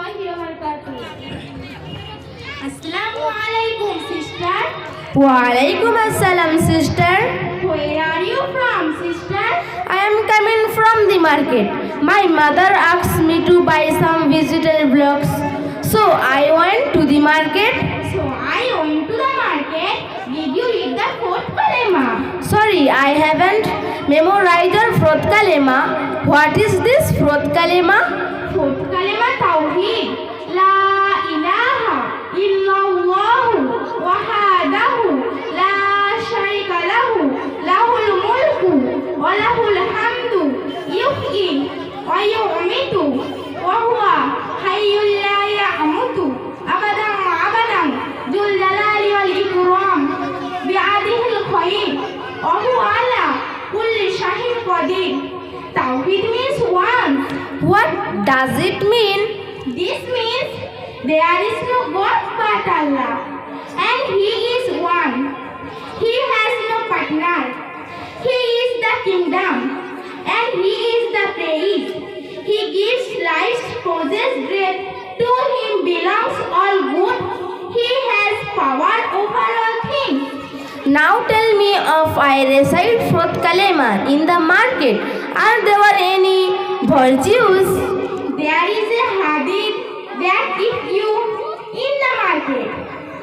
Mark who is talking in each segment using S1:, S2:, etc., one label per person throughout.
S1: warahmatullahi wabarakatuh. Assalamu alaikum, sister.
S2: Walaikum assalam, sister.
S1: Where are you from, sister?
S2: I am coming from the market. My mother asked me to buy some vegetable blocks. So I went to the market.
S1: So I went to the market. Did you read the fourth kalema?
S2: Sorry, I haven't memorized fourth kalema. What is this fourth kalema?
S1: Fourth kalema tawheed. La ilaha illallah wahdahu la sharika lahu lahul mulku wa lahul hamdu yuhyi wa yumitu wa huwa shay'in Tawhid means one
S2: What does it mean?
S1: This means there is no God but Allah, and He is one. He has no partner. He is the kingdom, and He is the praise.
S2: Now tell me if I recite fourth kalema in the market. Are there any virtues?
S1: There is a hadith that if you in the market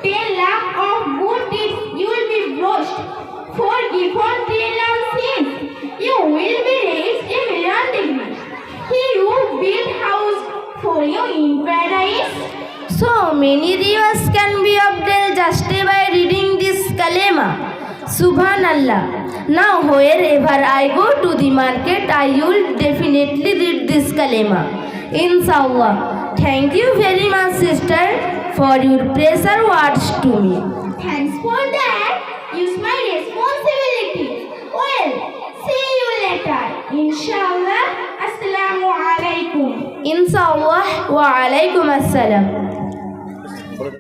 S1: ten lakh of good deeds, you will be blessed. Forgiven ten lakh sins, you will be raised a million degrees. He will build house for you in paradise.
S2: So many rivers can be obtained just by reading kalema. Subhanallah. Now wherever I go to the market, I will definitely read this kalema. Inshallah. Thank you very much, sister, for your pressure words to me.
S1: Thanks for that. Use my responsibility. Well, see you later. Inshallah. Assalamu alaikum.
S2: Inshallah wa alaikum assalam.